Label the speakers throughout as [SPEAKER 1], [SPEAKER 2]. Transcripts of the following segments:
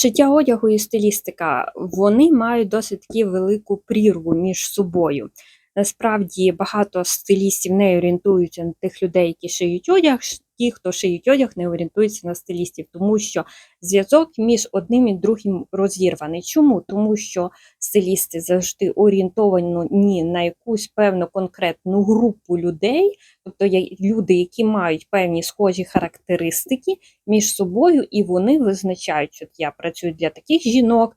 [SPEAKER 1] Шиття одягу і стилістика вони мають досить таки велику прірву між собою. Насправді багато стилістів не орієнтуються на тих людей, які шиють одяг. Ті, хто шиють одяг, не орієнтуються на стилістів, тому що зв'язок між одним і другим розірваний. Чому? Тому що стилісти завжди орієнтовані на якусь певну конкретну групу людей, тобто люди, які мають певні схожі характеристики між собою, і вони визначають, що я працюю для таких жінок,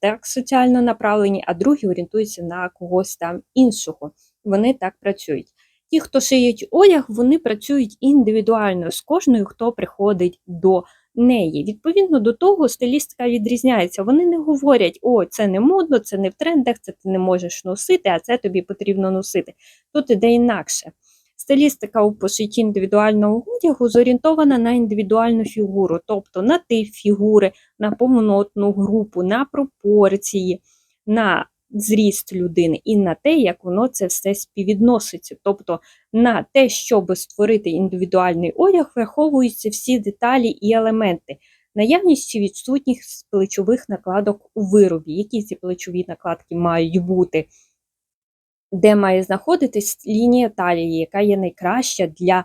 [SPEAKER 1] так соціально направлені, а другі орієнтуються на когось там іншого. Вони так працюють. Ті, хто шиють одяг, вони працюють індивідуально з кожною, хто приходить до неї. Відповідно до того, стилістика відрізняється. Вони не говорять: о, це не модно, це не в трендах, це ти не можеш носити, а це тобі потрібно носити. Тут іде інакше. Стилістика у пошитті індивідуального одягу зорієнтована на індивідуальну фігуру, тобто на тип фігури, на повнотну групу, на пропорції, на зріст людини і на те, як воно це все співвідноситься. Тобто на те, щоб створити індивідуальний одяг, враховуються всі деталі і елементи. Наявність чи відсутність плечових накладок у виробі. Які ці плечові накладки мають бути? де має знаходитись лінія талії, яка є найкраща для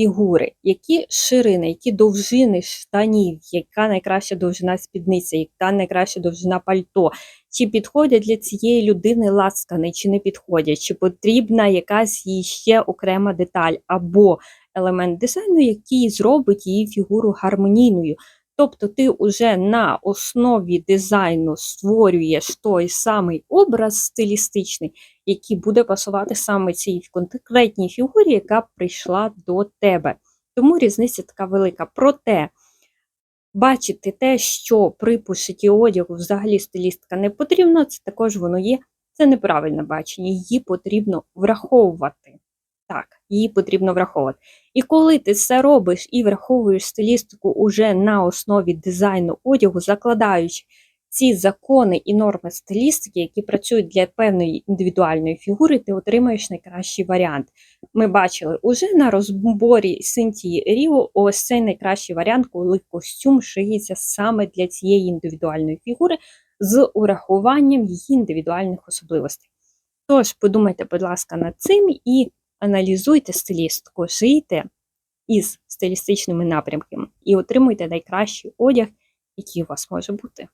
[SPEAKER 1] фігури, які ширини, які довжини штанів, яка найкраща довжина спідниці, яка найкраща довжина пальто, чи підходять для цієї людини ласкани, чи не підходять, чи потрібна якась їй ще окрема деталь або елемент дизайну, який зробить її фігуру гармонійною. Тобто ти вже на основі дизайну створюєш той самий образ стилістичний, який буде пасувати саме цій конкретній фігурі, яка прийшла до тебе. Тому різниця така велика. Проте бачити те, що при пошитті одягу взагалі стилістика не потрібна, це також воно є. Це неправильне бачення, її потрібно враховувати. Так, її потрібно враховувати. І коли ти це робиш і враховуєш стилістику уже на основі дизайну одягу, закладаючи ці закони і норми стилістики, які працюють для певної індивідуальної фігури, ти отримаєш найкращий варіант. Ми бачили уже на розборі Синтії Ріо ось цей найкращий варіант, коли костюм шиється саме для цієї індивідуальної фігури з урахуванням її індивідуальних особливостей. Тож, подумайте, будь ласка, над цим і аналізуйте стилістку, шийте із стилістичними напрямками і отримуйте найкращий одяг, який у вас може бути.